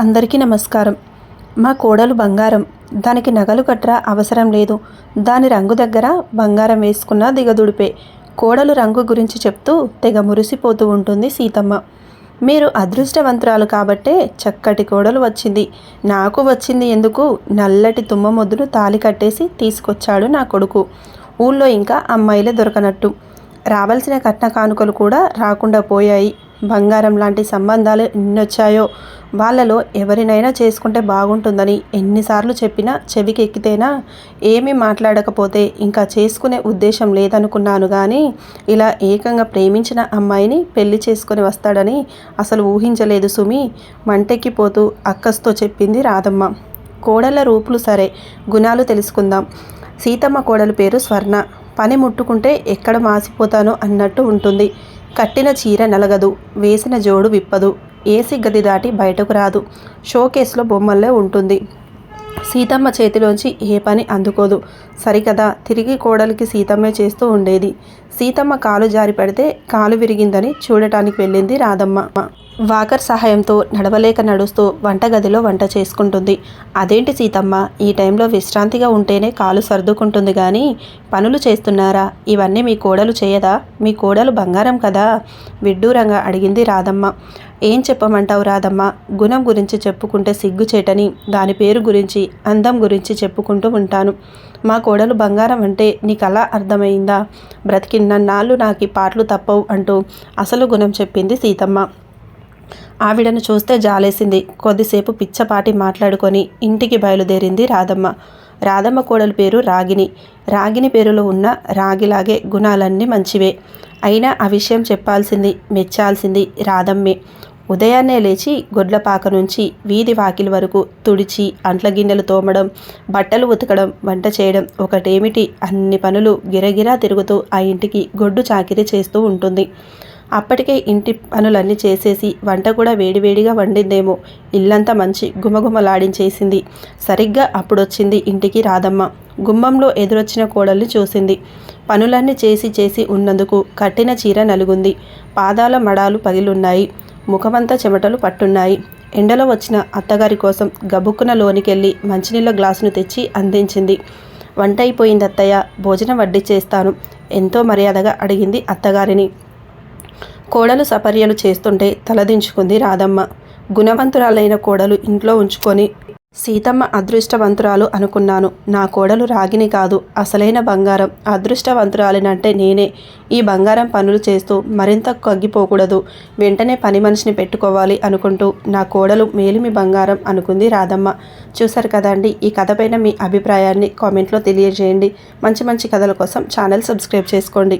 అందరికీ నమస్కారం. మా కోడలు బంగారం. దానికి నగలు కట్రా అవసరం లేదు. దాని రంగు దగ్గర బంగారం వేసుకున్న దిగదుడిపే. కోడలు రంగు గురించి చెప్తూ తెగ మురిసిపోతూ ఉంటుంది సీతమ్మ. మీరు అదృష్టవంతురాలు కాబట్టే చక్కటి కోడలు వచ్చింది. నాకు వచ్చింది ఎందుకు? నల్లటి తుమ్మ మొద్దును తాలి కట్టేసి తీసుకొచ్చాడు నా కొడుకు. ఊళ్ళో ఇంకా అమ్మాయిలే దొరకనట్టు. రావాల్సిన కట్న కానుకలు కూడా రాకుండా పోయాయి. బంగారం లాంటి సంబంధాలు ఎన్నొచ్చాయో. వాళ్ళలో ఎవరినైనా చేసుకుంటే బాగుంటుందని ఎన్నిసార్లు చెప్పినా చెవికి ఎక్కితేనా ఏమీ మాట్లాడకపోతే ఇంకా చేసుకునే ఉద్దేశం లేదనుకున్నాను కానీ ఇలా ఏకంగా ప్రేమించిన అమ్మాయిని పెళ్ళి చేసుకొని వస్తాడని అసలు ఊహించలేదు సుమి. మంటెక్కిపోతూ అక్కస్తో చెప్పింది రాధమ్మ. కోడళ్ళ రూపులు సరే గుణాలు తెలుసుకుందాం. సీతమ్మ కోడలు పేరు స్వర్ణ. పని ముట్టుకుంటే ఎక్కడ మాసిపోతానో అన్నట్టు ఉంటుంది. కట్టిన చీర నలగదు వేసిన జోడు విప్పదు ఏసీ గది దాటి బయటకు రాదు. షోకేస్లో బొమ్మల్లే ఉంటుంది. సీతమ్మ చేతిలోంచి ఏ పని అందుకోదు. సరికదా తిరిగి కోడలికి సీతమ్మే చేస్తూ ఉండేది. సీతమ్మ కాలు జారి పెడితే కాలు విరిగిందని చూడటానికి వెళ్ళింది రాధమ్మ. వాకర్ సహాయంతో నడవలేక నడుస్తూ వంటగదిలో వంట చేసుకుంటుంది. అదేంటి సీతమ్మ? ఈ టైంలో విశ్రాంతిగా ఉంటేనే కాలు సర్దుకుంటుంది కానీ పనులు చేస్తున్నారా? ఇవన్నీ మీ కోడలు చేయదా? మీ కోడలు బంగారం కదా? విడ్డూరంగా అడిగింది రాధమ్మ. ఏం చెప్పమంటావు రాధమ్మ? గుణం గురించి చెప్పుకుంటే సిగ్గుచేటని దాని పేరు గురించి అందం గురించి చెప్పుకుంటూ ఉంటాను. మా కోడలు బంగారం అంటే నీకు అలా అర్థమైందా బ్రతికిన్నన్నాళ్ళు నాకు ఈ పాటలు తప్పవు అంటూ అసలు గుణం చెప్పింది సీతమ్మ. ఆవిడను చూస్తే జాలేసింది. కొద్దిసేపు పిచ్చపాటి మాట్లాడుకొని ఇంటికి బయలుదేరింది రాధమ్మ. రాధమ్మ కోడలి పేరు రాగిని రాగిని పేరులో ఉన్న రాగిలాగే గుణాలన్నీ మంచివే. అయినా ఆ విషయం చెప్పాల్సింది మెచ్చాల్సింది రాధమ్మే. ఉదయాన్నే లేచి గొడ్లపాక నుంచి వీధి వాకిలి వరకు తుడిచి అంట్ల గిన్నెలు తోమడం బట్టలు ఉతకడం వంట చేయడం ఒకటేమిటి అన్ని పనులు గిరగిరా తిరుగుతూ ఆ ఇంటికి గొడ్డు చాకిరీ చేస్తూ ఉంటుంది. అప్పటికే ఇంటి పనులన్నీ చేసేసి వంట కూడా వేడివేడిగా వండిందేమో. ఇల్లంతా మంచి గుమగుమలాడించేసింది. సరిగ్గా అప్పుడొచ్చింది ఇంటికి రాధమ్మ. గుమ్మంలో ఎదురొచ్చిన కోడల్ని చూసింది. పనులన్నీ చేసి చేసి ఉన్నందుకు కట్టిన చీర నలుగుంది. పాదాల మడాలు పగిలున్నాయి. ముఖమంతా చెమటలు పట్టున్నాయి. ఎండలో వచ్చిన అత్తగారి కోసం గబుక్కున లోనికెళ్ళి మంచినీళ్ళ గ్లాసును తెచ్చి అందించింది. వంట అయిపోయింది అత్తయ్య భోజనం వడ్డీ చేస్తాను ఎంతో మర్యాదగా అడిగింది అత్తగారిని. కోడలు సపర్యలు చేస్తుంటే తలదించుకుంది రాధమ్మ. గుణవంతురాలైన కోడలు ఇంట్లో ఉంచుకొని సీతమ్మ అదృష్టవంతురాలు అనుకున్నాను. నా కోడలు రాగిని కాదు అసలైన బంగారం. అదృష్టవంతురాలినంటే నేనే. ఈ బంగారం పనులు చేస్తూ మరింత కగ్గిపోకూడదు. వెంటనే పని మనిషిని పెట్టుకోవాలి అనుకుంటూ నా కోడలు మేలిమి బంగారం అనుకుంది రాధమ్మ. చూశారు కదండి ఈ కథపైన మీ అభిప్రాయాన్ని కామెంట్లో తెలియజేయండి. మంచి మంచి కథల కోసం ఛానల్ సబ్స్క్రైబ్ చేసుకోండి.